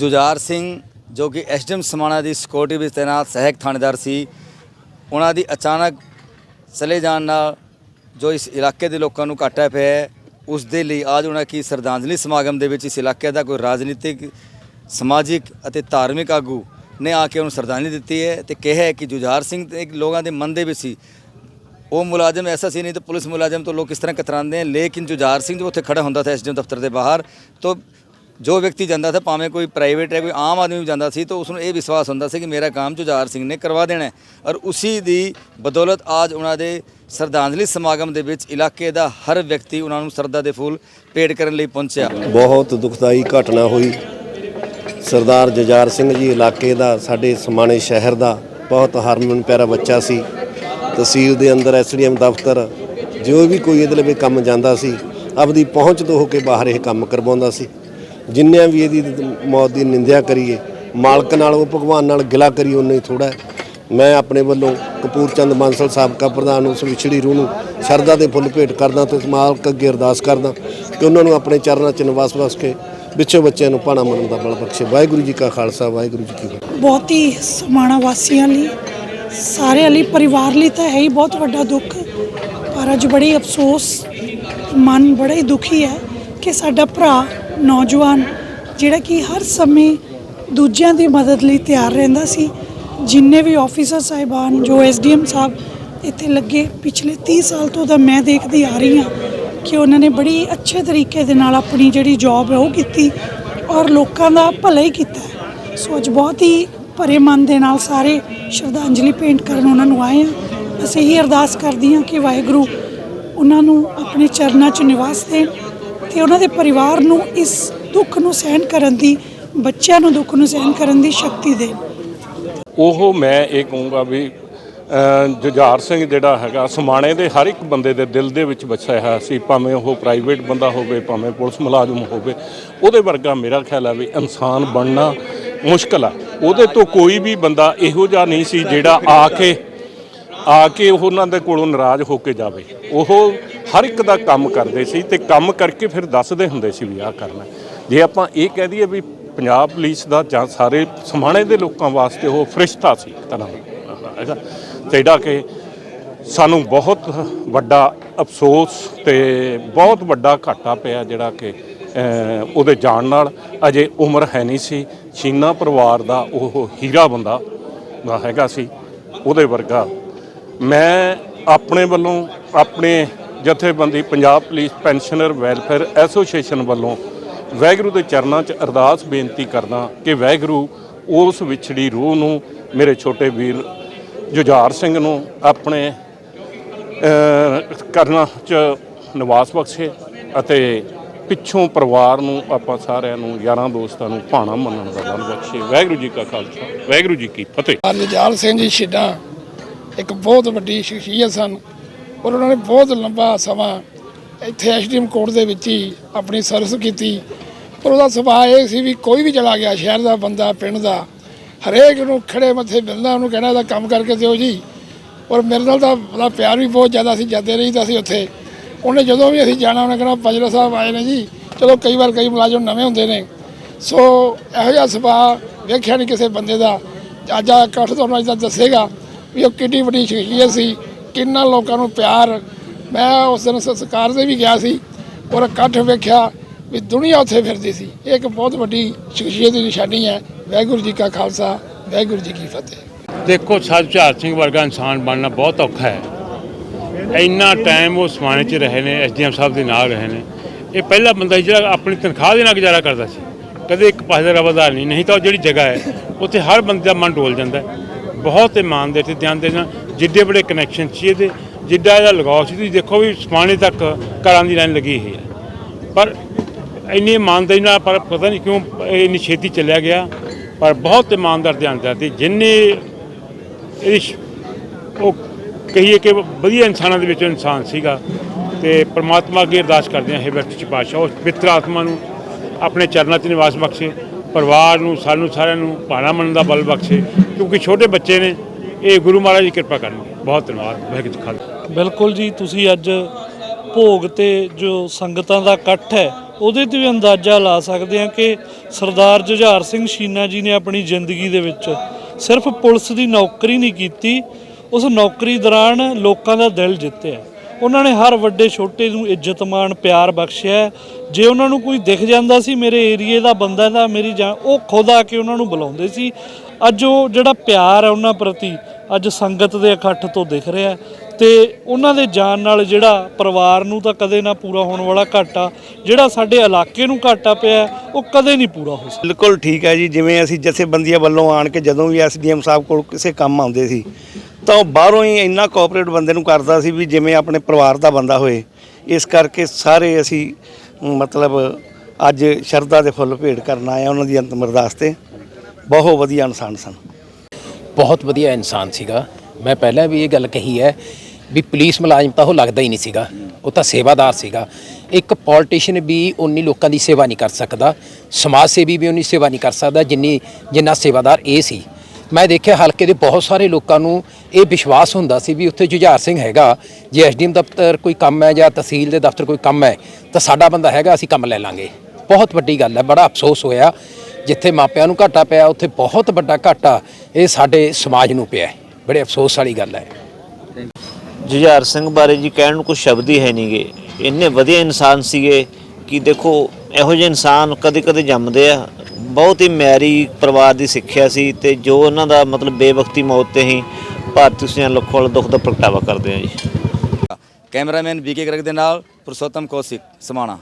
ਜੁਝਾਰ ਸਿੰਘ, ਜੋ ਕਿ ਐਸਡੀਐਮ ਸਮਾਣਾ ਦੀ ਸਿਕਿਉਰਿਟੀ ਵਿੱਚ ਤੈਨਾਤ ਸਹਾਇਕ ਥਾਣੇਦਾਰ ਸੀ, ਉਹਨਾਂ ਦੀ ਅਚਾਨਕ ਚਲੇ ਜਾਣ ਨਾਲ ਜੋ ਇਸ ਇਲਾਕੇ ਦੇ ਲੋਕਾਂ ਨੂੰ ਘਾਟਾ ਪਿਆ ਉਸ ਦੇ ਲਈ ਅੱਜ ਉਹਨਾਂ ਕੀ ਸਰਦਾਂਜਲੀ ਸਮਾਗਮ ਦੇ ਵਿੱਚ ਇਸ ਇਲਾਕੇ ਦਾ ਕੋਈ ਰਾਜਨੀਤਿਕ, ਸਮਾਜਿਕ ਅਤੇ ਧਾਰਮਿਕ ਆਗੂ ਨੇ ਆ ਕੇ ਉਹਨੂੰ ਸਰਦਾਂਜਲੀ ਦਿੱਤੀ ਹੈ ਤੇ ਕਿਹਾ ਹੈ ਕਿ ਜੁਝਾਰ ਸਿੰਘ ਇੱਕ ਲੋਕਾਂ ਦੇ ਮਨ ਦੇ ਵਿੱਚ ਸੀ। ਉਹ ਮੁਲਾਜ਼ਮ ਐਸਾ ਸੀ ਨਹੀਂ ਤਾਂ ਪੁਲਿਸ ਮੁਲਾਜ਼ਮ ਤੋਂ ਲੋਕ ਕਿਸ ਤਰ੍ਹਾਂ ਕਤਰਾਉਂਦੇ ਹਨ ਲੇਕਿਨ ਜੁਝਾਰ ਸਿੰਘ ਜੋ ਉੱਥੇ ਖੜਾ ਹੁੰਦਾ ਸੀ ਐਸਡੀਐਮ ਦਫ਼ਤਰ ਦੇ ਬਾਹਰ, ਤੋਂ ਜੋ ਵਿਅਕਤੀ ਜਾਂਦਾ था ਭਾਵੇਂ ਕੋਈ ਪ੍ਰਾਈਵੇਟ ਹੈ, ਕੋਈ ਆਮ ਆਦਮੀ ਵੀ ਜਾਂਦਾ ਸੀ, ਤਾਂ ਉਸ ਨੂੰ ਇਹ ਵਿਸ਼ਵਾਸ ਹੁੰਦਾ ਸੀ ਕਿ ਮੇਰਾ ਕੰਮ ਜੁਝਾਰ ਸਿੰਘ ਨੇ ਕਰਵਾ ਦੇਣਾ ਹੈ। ਔਰ ਉਸੀ ਦੀ ਬਦੌਲਤ ਅੱਜ ਉਹਨਾਂ ਦੇ ਸਰਦਾਂਜਲੀ ਸਮਾਗਮ ਦੇ ਵਿੱਚ ਇਲਾਕੇ ਦਾ ਹਰ ਵਿਅਕਤੀ ਉਹਨਾਂ ਨੂੰ ਸਰਦਾ ਦੇ ਫੁੱਲ ਭੇਟ ਕਰਨ ਲਈ ਪਹੁੰਚਿਆ। ਬਹੁਤ ਦੁਖਦਾਈ ਘਟਨਾ ਹੋਈ। ਸਰਦਾਰ ਜਜਾਰ ਸਿੰਘ ਜੀ ਇਲਾਕੇ ਦਾ, ਸਾਡੇ ਸਮਾਣੇ ਸ਼ਹਿਰ ਦਾ ਬਹੁਤ ਹਰਮਨ ਪਿਆਰਾ ਬੱਚਾ ਸੀ। ਤਹਿਸੀਲ ਦੇ ਅੰਦਰ ਐਸਡੀਐਮ ਦਫ਼ਤਰ, ਜੋ ਵੀ ਕੋਈ ਇਹਦੇ ਲਈ ਕੰਮ ਜਾਂਦਾ ਸੀ, ਆਪਦੀ ਪਹੁੰਚ ਤੋਂ ਹੋ ਕੇ ਬਾਹਰ ਇਹ ਕੰਮ ਕਰਵਾਉਂਦਾ ਸੀ। ਜਿੰਨਿਆਂ ਵੀ ਇਹਦੀ ਮੌਤ ਦੀ ਨਿੰਦਿਆ ਕਰੀਏ, ਮਾਲਕ ਨਾਲ ਉਹ ਭਗਵਾਨ ਨਾਲ ਗਿਲਾ ਕਰੀ ਉਹਨੇ ਹੀ ਥੋੜਾ ਮੈਂ ਆਪਣੇ ਵੱਲੋਂ ਕਪੂਰ ਚੰਦ ਬਾਂਸਲ ਸਾਬਕਾ ਪ੍ਰਧਾਨ ਉਸ ਵਿਛੜੀ ਰੂਹ ਨੂੰ ਸ਼ਰਧਾ ਦੇ ਫੁੱਲ ਭੇਟ ਕਰਦਾ ਤੇ ਮਾਲਕ ਅੱਗੇ ਅਰਦਾਸ ਕਰਦਾ ਕਿ ਉਹਨਾਂ ਨੂੰ ਆਪਣੇ ਚਰਨਾਂ 'ਚ ਨਿਵਾਸ ਬਸ ਕੇ ਵਿੱਚੋਂ ਬੱਚਿਆਂ ਨੂੰ ਪਾਣਾ ਮੰਨਣ ਦਾ ਬਲ ਬਖਸ਼ੇ। ਵਾਹਿਗੁਰੂ ਜੀ ਕਾ ਖਾਲਸਾ, ਵਾਹਿਗੁਰੂ ਜੀ ਕੀ ਫਤਿਹ। ਬਹੁਤ ਹੀ ਸਮਾਣਾ ਵਾਸੀਆਂ ਲਈ, ਸਾਰਿਆਂ ਲਈ, ਪਰਿਵਾਰ ਲਈ ਤਾਂ ਹੈ ਹੀ ਬਹੁਤ ਵੱਡਾ ਦੁੱਖ, ਪਰ ਅੱਜ ਬੜੀ ਅਫਸੋਸ, ਮਨ ਬੜਾ ਹੀ ਦੁਖੀ ਹੈ ਕਿ ਸਾਡਾ ਭਰਾ ਨੌਜਵਾਨ ਜਿਹੜਾ ਕਿ ਹਰ ਸਮੇਂ ਦੂਜਿਆਂ ਦੀ ਮਦਦ ਲਈ ਤਿਆਰ ਰਹਿੰਦਾ ਸੀ। ਜਿੰਨੇ ਵੀ ਆਫੀਸਰ ਸਾਹਿਬਾਨ ਜੋ ਐਸਡੀਐਮ ਸਾਹਿਬ ਇੱਥੇ ਲੱਗੇ, ਪਿਛਲੇ 30 ਸਾਲ ਤੋਂ ਤਾਂ ਮੈਂ ਦੇਖਦੀ ਆ ਰਹੀ ਹਾਂ ਕਿ ਉਹਨਾਂ ਨੇ ਬੜੀ ਅੱਛੇ ਤਰੀਕੇ ਦੇ ਨਾਲ ਆਪਣੀ ਜਿਹੜੀ ਜੌਬ ਹੈ ਉਹ ਕੀਤੀ ਔਰ ਲੋਕਾਂ ਦਾ ਭਲਾ ਹੀ ਕੀਤਾ। ਸੋ ਅੱਜ ਬਹੁਤ ਹੀ ਭਰੇ ਮਨ ਦੇ ਨਾਲ ਸਾਰੇ ਸ਼ਰਧਾਂਜਲੀ ਭੇਂਟ ਕਰਨ ਉਹਨਾਂ ਨੂੰ ਆਏ ਹਾਂ। ਅਸੀਂ ਇਹੀ ਅਰਦਾਸ ਕਰਦੀ ਹਾਂ ਕਿ ਵਾਹਿਗੁਰੂ ਉਹਨਾਂ ਨੂੰ ਆਪਣੇ ਚਰਨਾਂ 'ਚ ਨਿਵਾਸ ਦੇਣ ਤੇ ਉਹਨਾਂ ਦੇ ਪਰਿਵਾਰ ਨੂੰ ਇਸ ਦੁੱਖ ਨੂੰ ਸਹਿਣ ਕਰਨ ਦੀ, ਬੱਚਿਆਂ ਨੂੰ ਦੁੱਖ ਨੂੰ ਸਹਿਣ ਕਰਨ ਦੀ ਸ਼ਕਤੀ ਦੇਣ ਉਹ ਮੈਂ ਇਹ ਕਹੂੰਗਾ ਵੀ ਜੁਝਾਰ ਸਿੰਘ ਜਿਹੜਾ ਹੈਗਾ, ਸਮਾਣੇ ਦੇ ਹਰ ਇੱਕ ਬੰਦੇ ਦੇ ਦਿਲ ਦੇ ਵਿੱਚ ਵਸਿਆ ਹੋਇਆ ਸੀ, ਭਾਵੇਂ ਉਹ ਪ੍ਰਾਈਵੇਟ ਬੰਦਾ ਹੋਵੇ, ਭਾਵੇਂ ਪੁਲਿਸ ਮੁਲਾਜ਼ਮ ਹੋਵੇ, ਉਹਦੇ ਵਰਗਾ ਮੇਰਾ ਖਿਆਲ ਹੈ ਵੀ ਇਨਸਾਨ ਬਣਨਾ ਮੁਸ਼ਕਲ ਆ। ਉਹਦੇ ਤੋਂ ਕੋਈ ਵੀ ਬੰਦਾ ਇਹੋ ਜਿਹਾ ਨਹੀਂ ਸੀ ਜਿਹੜਾ ਆ ਕੇ ਆ ਕੇ ਉਹਨਾਂ ਦੇ ਕੋਲੋਂ ਨਾਰਾਜ਼ ਹੋ ਕੇ ਜਾਵੇ। ਉਹ ਹਰ ਇੱਕ ਦਾ ਕੰਮ ਕਰਦੇ ਸੀ ਤੇ ਕੰਮ ਕਰਕੇ ਫਿਰ ਦੱਸਦੇ ਹੁੰਦੇ ਸੀ ਵੀ ਆਹ ਕਰਨਾ। ਜੇ ਆਪਾਂ ਇਹ ਕਹਿ ਦਈਏ ਵੀ ਪੰਜਾਬ ਪੁਲਿਸ ਦਾ ਜਾਂ ਸਾਰੇ ਸਮਾਣੇ ਦੇ ਲੋਕਾਂ ਵਾਸਤੇ ਉਹ ਫਰਿਸ਼ਤਾ ਸੀ ਇੱਕ ਤਰ੍ਹਾਂ ਦਾ। ਹੈਗਾ ਜਿਹੜਾ ਕਿ ਸਾਨੂੰ ਬਹੁਤ ਵੱਡਾ ਅਫਸੋਸ ਤੇ ਬਹੁਤ ਵੱਡਾ ਘਾਟਾ ਪਿਆ ਜਿਹੜਾ ਕਿ ਉਹਦੇ ਜਾਣ ਨਾਲ ਅਜੇ ਉਮਰ ਹੈ ਨਹੀਂ ਸੀ। ਛੀਨਾ ਪਰਿਵਾਰ ਦਾ ਉਹ ਹੀਰਾ ਬੰਦਾ ਦਾ ਹੈਗਾ ਸੀ। ਉਹਦੇ ਵਰਗਾ। ਮੈਂ ਆਪਣੇ ਵੱਲੋਂ ਆਪਣੇ ਜਥੇਬੰਦੀ Punjab police pensioner welfare association ਵੱਲੋਂ ਵਾਹਿਗੁਰੂ ਦੇ ਚਰਨਾਂ 'ਚ ਅਰਦਾਸ ਬੇਨਤੀ ਕਰਦਾ ਕਿ ਵਾਹਿਗੁਰੂ ਉਸ ਵਿਛੜੀ ਰੂਹ ਨੂੰ ਮੇਰੇ ਛੋਟੇ ਵੀਰ ਜੁਝਾਰ ਸਿੰਘ ਨੂੰ ਆਪਣੇ ਅਹ, ਕਰਨਾ 'ਚ ਨਿਵਾਸ ਬਖਸ਼ੇ ਅਤੇ ਪਿੱਛੋਂ ਪਰਿਵਾਰ ਨੂੰ ਆਪਾਂ ਸਾਰਿਆਂ ਨੂੰ ਯਾਰਾਂ ਦੋਸਤਾਂ ਨੂੰ ਭਾਣਾ ਮੰਨਣ ਦਾ ਬਲ ਬਖਸ਼ੇ। ਵਾਹਿਗੁਰੂ ਜੀ ਕਾ ਖਾਲਸਾ ਵਾਹਿਗੁਰੂ ਜੀ ਕੀ ਫਤਿਹ। ਰਜਾਲ ਸਿੰਘ ਜੀ ਛਿੱਡਾ ਇੱਕ ਬਹੁਤ ਵੱਡੀ ਸ਼ਖਸੀਅਤ ਸਨ। ਔਰ ਉਹਨਾਂ ਨੇ ਬਹੁਤ ਲੰਬਾ ਸਮਾਂ ਇੱਥੇ ਐਸਡੀਐਮ ਕੋਰਟ ਦੇ ਵਿੱਚ ਹੀ ਆਪਣੀ ਸਰਵਿਸ ਕੀਤੀ। ਪਰ ਉਹਦਾ ਸੁਭਾਅ ਇਹ ਸੀ ਵੀ ਕੋਈ ਵੀ ਚਲਾ ਗਿਆ, ਸ਼ਹਿਰ ਦਾ ਬੰਦਾ, ਪਿੰਡ ਦਾ, ਹਰੇਕ ਨੂੰ ਖੜੇ ਮੱਥੇ ਮਿਲਦਾ ਉਹਨੂੰ ਕਹਿਣਾ ਇਹਦਾ ਕੰਮ ਕਰਕੇ ਦਿਓ ਜੀ। ਔਰ ਮੇਰੇ ਨਾਲ ਤਾਂ ਉਹਦਾ ਪਿਆਰ ਵੀ ਬਹੁਤ ਜ਼ਿਆਦਾ ਸੀ, ਜਾਂਦੇ ਰਹੀਦਾ ਸੀ ਉੱਥੇ। ਉਹਨੇ ਜਦੋਂ ਵੀ ਅਸੀਂ ਜਾਣਾ, ਉਹਨੇ ਕਹਿਣਾ ਪਜਰਾ ਸਾਹਿਬ ਆਏ ਨੇ ਜੀ। ਚਲੋ ਕਈ ਵਾਰ ਕਈ ਮੁਲਾਜ਼ਮ ਨਵੇਂ ਹੁੰਦੇ ਨੇ। ਸੋ ਇਹੋ ਜਿਹਾ ਸੁਭਾਅ ਵੇਖਿਆ ਨਹੀਂ ਕਿਸੇ ਬੰਦੇ ਦਾ। ਅੱਜ ਆ ਇਕੱਠ ਤੁਹਾਨੂੰ ਅੱਜ ਦੱਸੇਗਾ ਵੀ ਉਹ ਕਿੰਨੀ ਵੱਡੀ ਸ਼ਖਸੀਅਤ ਸੀ। ਕਿੰਨਾ ਲੋਕਾਂ ਨੂੰ ਪਿਆਰ, ਮੈਂ ਉਸ ਦਿਨ ਸੰਸਕਾਰ ਤੇ ਵੀ ਗਿਆ ਸੀ ਔਰ ਇਕੱਠ ਵੇਖਿਆ ਵੀ ਦੁਨੀਆ ਉੱਥੇ ਫਿਰਦੀ ਸੀ। ਇਹ ਇੱਕ ਬਹੁਤ ਵੱਡੀ ਸ਼ਖਸੀਅਤ ਦੀ ਨਿਸ਼ਾਨੀ ਹੈ। ਵਾਹਿਗੁਰੂ ਜੀ ਕਾ ਖਾਲਸਾ, ਵਾਹਿਗੁਰੂ ਜੀ ਕੀ ਫਤਿਹ। ਦੇਖੋ ਸਰਦਾਰ ਸਿੰਘ ਵਰਗਾ ਇਨਸਾਨ ਬਣਨਾ ਬਹੁਤ ਔਖਾ ਹੈ। ਇੰਨਾ ਟਾਈਮ ਉਹ ਸਮਾਣੇ 'ਚ ਰਹੇ ਨੇ ਐਸਡੀਐਮ ਸਾਹਿਬ ਦੇ ਨਾਲ ਰਹੇ ਨੇ। ਇਹ ਪਹਿਲਾ ਬੰਦਾ ਸੀ ਜਿਹੜਾ ਆਪਣੀ ਤਨਖਾਹ ਦੇ ਨਾਲ ਗੁਜ਼ਾਰਾ ਕਰਦਾ ਸੀ। ਕਦੇ ਇੱਕ ਪਾਸੇ ਦਾ ਰਵਾਦਾਰ ਨਹੀਂ ਨਹੀਂ ਤਾਂ ਉਹ ਜਿਹੜੀ ਜਗ੍ਹਾ ਹੈ, ਉੱਥੇ ਹਰ ਬੰਦੇ ਦਾ ਮਨ ਡੋਲ ਜਾਂਦਾ ਬਹੁਤ ਇਮਾਨਦਾਰ ਤੇ ਧਿਆਨ ਦੇਣਾ ਜਿੱਡੇ ਬੜੇ ਕਨੈਕਸ਼ਨ ਸੀ ਇਹਦੇ, ਜਿੱਡਾ ਇਹਦਾ ਲਗਾਓ ਸੀ, ਤੁਸੀਂ ਦੇਖੋ ਵੀ ਸਮਾਣੇ ਤੱਕ ਘਰਾਂ ਦੀ ਲਾਈਨ ਲੱਗੀ ਹੋਈ ਹੈ। ਪਰ ਇੰਨੀ ਇਮਾਨਦਾਰੀ ਨਾਲ ਪਰ ਪਤਾ ਨਹੀਂ ਕਿਉਂ ਇੰਨੀ ਛੇਤੀ ਚੱਲਿਆ ਗਿਆ, ਪਰ ਬਹੁਤ ਇਮਾਨਦਾਰ ਧਿਆਨਦਾਰ ਸੀ ਜਿੰਨੇ ਇਹਦੀ ਉਹ ਕਹੀਏ ਕਿ ਵਧੀਆ ਇਨਸਾਨਾਂ ਦੇ ਵਿੱਚੋਂ ਇਨਸਾਨ ਸੀਗਾ ਤੇ ਪ੍ਰਮਾਤਮਾ ਅੱਗੇ ਅਰਦਾਸ ਕਰਦੇ ਹਾਂ, ਹੇ 'ਚ ਪਾਤਸ਼ਾਹ, ਉਸ ਪਵਿੱਤਰ ਆਤਮਾ ਨੂੰ ਆਪਣੇ ਚਰਨਾਂ 'ਚ ਨਿਵਾਸ ਬਖਸ਼ੇ, ਪਰਿਵਾਰ ਨੂੰ, ਸਾਨੂੰ ਸਾਰਿਆਂ ਨੂੰ ਭਾਣਾ ਮੰਨਣ ਦਾ ਬਲ ਬਖਸ਼ੇ, ਕਿਉਂਕਿ ਛੋਟੇ ਬੱਚੇ ਨੇ ਇਹ ਗੁਰੂ ਮਹਾਰਾਜ ਦੀ ਕਿਰਪਾ ਕਰਨਗੇ। ਬਹੁਤ ਧੰਨਵਾਦ, ਵਾਹਿਗੁਰੂ ਜੀ ਖਾਲਸਾ। ਬਿਲਕੁਲ ਜੀ, ਤੁਸੀਂ ਅੱਜ ਭੋਗ ਤੇ ਜੋ ਸੰਗਤਾਂ ਦਾ ਇਕੱਠ ਹੈ, ਉਹਦੇ ਤੇ ਵੀ ਅੰਦਾਜ਼ਾ ਲਾ ਸਕਦੇ ਹਾਂ ਕਿ ਸਰਦਾਰ ਜੁਝਾਰ ਸਿੰਘ ਸ਼ੀਨਾ ਜੀ ਨੇ ਆਪਣੀ ਜ਼ਿੰਦਗੀ ਦੇ ਵਿੱਚ ਸਿਰਫ ਪੁਲਿਸ ਦੀ ਨੌਕਰੀ ਨਹੀਂ ਕੀਤੀ, ਉਸ ਨੌਕਰੀ ਦੌਰਾਨ ਲੋਕਾਂ ਦਾ ਦਿਲ ਜਿੱਤਿਆ। ਉਹਨਾਂ ਨੇ ਹਰ ਵੱਡੇ ਛੋਟੇ ਨੂੰ ਇੱਜ਼ਤ ਮਾਣ, ਪਿਆਰ ਬਖਸ਼ਿਆ ਜੇ ਉਹਨਾਂ ਨੂੰ ਕੋਈ ਦਿਖ ਜਾਂਦਾ ਸੀ, ਮੇਰੇ ਏਰੀਏ ਦਾ ਬੰਦਾ ਦਾ, ਮੇਰੀ ਜਾਨ ਉਹ ਖੁਦ ਆ ਕੇ ਉਹਨਾਂ ਨੂੰ ਬੁਲਾਉਂਦੇ ਸੀ, ਅੱਜ ਉਹ ਜਿਹੜਾ ਪਿਆਰ ਹੈ ਉਹਨਾਂ ਪ੍ਰਤੀ ਅੱਜ ਸੰਗਤ ਦੇ ਇਕੱਠ ਤੋਂ ਦਿਖ ਰਿਹਾ ਤੇ ਉਹਨਾਂ ਦੇ ਜਾਣ ਨਾਲ ਜਿਹੜਾ ਪਰਿਵਾਰ ਨੂੰ ਤਾਂ ਕਦੇ ਨਾ ਪੂਰਾ ਹੋਣ ਵਾਲਾ ਘਾਟਾ, ਜਿਹੜਾ ਸਾਡੇ ਇਲਾਕੇ ਨੂੰ ਘਾਟਾ ਪਿਆ ਉਹ ਕਦੇ ਨਹੀਂ ਪੂਰਾ ਹੋ ਸਕਦਾ। ਬਿਲਕੁਲ ਠੀਕ ਹੈ ਜੀ, ਜਿਵੇਂ ਅਸੀਂ ਜਥੇਬੰਦੀਆਂ ਵੱਲੋਂ ਆਣ ਕੇ ਜਦੋਂ ਵੀ ਐਸਡੀਐਮ ਸਾਹਿਬ ਕੋਲ ਕਿਸੇ ਕੰਮ ਆਉਂਦੇ ਸੀ, ਤਾਂ ਉਹ ਬਾਹਰੋਂ ਹੀ ਇੰਨਾ ਕੋਆਪਰੇਟ ਬੰਦੇ ਨੂੰ ਕਰਦਾ ਸੀ ਵੀ ਜਿਵੇਂ ਆਪਣੇ ਪਰਿਵਾਰ ਦਾ ਬੰਦਾ ਹੋਏ। ਇਸ ਕਰਕੇ ਸਾਰੇ ਅਸੀਂ ਮਤਲਬ ਅੱਜ ਸ਼ਰਧਾ ਦੇ ਫੁੱਲ ਭੇਟ ਕਰਨ ਆਏ ਆ ਉਹਨਾਂ ਦੀ ਅੰਤਮ ਅਰਦਾਸ ਤੇ। ਬਹੁਤ ਵਧੀਆ ਇਨਸਾਨ ਸਨ। ਬਹੁਤ ਵਧੀਆ ਇਨਸਾਨ ਸੀਗਾ। ਮੈਂ ਪਹਿਲਾਂ ਵੀ ਇਹ ਗੱਲ ਕਹੀ ਹੈ ਵੀ ਪੁਲਿਸ ਮੁਲਾਜ਼ਮ ਤਾਂ ਉਹ ਲੱਗਦਾ ਹੀ ਨਹੀਂ ਸੀਗਾ। ਉਹ ਤਾਂ ਸੇਵਾਦਾਰ ਸੀਗਾ। ਇੱਕ ਪੋਲੀਟੀਸ਼ੀਅਨ ਵੀ ਉਨੀ ਲੋਕਾਂ ਦੀ ਸੇਵਾ ਨਹੀਂ ਕਰ ਸਕਦਾ। ਸਮਾਜ ਸੇਵੀ ਵੀ ਉਨੀ ਸੇਵਾ ਨਹੀਂ ਕਰ ਸਕਦਾ ਜਿੰਨੀ ਜਿੰਨਾ ਸੇਵਾਦਾਰ ਇਹ ਸੀ। ਮੈਂ ਦੇਖਿਆ ਹਲਕੇ ਦੇ ਬਹੁਤ ਸਾਰੇ ਲੋਕਾਂ ਨੂੰ ਇਹ ਵਿਸ਼ਵਾਸ ਹੁੰਦਾ ਸੀ ਵੀ ਉੱਥੇ ਜੁਝਾਰ ਸਿੰਘ ਹੈਗਾ। ਜੇ ਐਸਡੀਐਮ ਦਫ਼ਤਰ ਕੋਈ ਕੰਮ ਹੈ ਜਾਂ ਤਹਿਸੀਲ ਦੇ ਦਫ਼ਤਰ ਕੋਈ ਕੰਮ ਹੈ ਤਾਂ ਸਾਡਾ ਬੰਦਾ ਹੈਗਾ, ਅਸੀਂ ਕੰਮ ਲੈ ਲਾਂਗੇ। ਬਹੁਤ ਵੱਡੀ ਗੱਲ ਹੈ, ਬੜਾ ਅਫਸੋਸ ਹੋਇਆ। ਜਿੱਥੇ ਮਾਪਿਆਂ ਨੂੰ ਘਾਟਾ ਪਿਆ ਉੱਥੇ ਬਹੁਤ ਵੱਡਾ ਘਾਟਾ ਇਹ ਸਾਡੇ ਸਮਾਜ ਨੂੰ ਪਿਆ ਹੈ। ਬੜੇ ਅਫਸੋਸ ਵਾਲੀ ਗੱਲ ਹੈ। ਜੁਝਾਰ ਸਿੰਘ ਬਾਰੇ ਜੀ ਕਹਿਣ ਨੂੰ ਕੁਝ ਸ਼ਬਦ ਹੀ ਹੈ ਨਹੀਂਗੇ ਇੰਨੇ ਵਧੀਆ ਇਨਸਾਨ ਸੀਗੇ ਕਿ ਦੇਖੋ ਇਹੋ ਜਿਹੇ ਇਨਸਾਨ ਕਦੇ ਕਦੇ ਜੰਮਦੇ ਆ। ਬਹੁਤ ਹੀ ਮਿਆਰੀ ਪਰਿਵਾਰ ਦੀ ਸਿੱਖਿਆ ਸੀ ਤੇ ਜੋ ਉਹਨਾਂ ਦਾ ਮਤਲਬ ਬੇਵਕਤੀ ਮੌਤ ਤੇ ਹੀ ਭਾਰਤੀ ਸੁਨਿਆਰ ਲੱਖੋਂ ਵਾਲਾ ਦੁੱਖ ਦਾ ਪ੍ਰਗਟਾਵਾ ਕਰਦੇ ਆ ਜੀ। ਕੈਮਰਾਮੈਨ ਬੀਕੇ ਗਰਗ ਦੇ ਨਾਲ ਪੁਰਸ਼ੋਤਮ ਕੌਸ਼ਿਕ ਸਮਾਣਾ।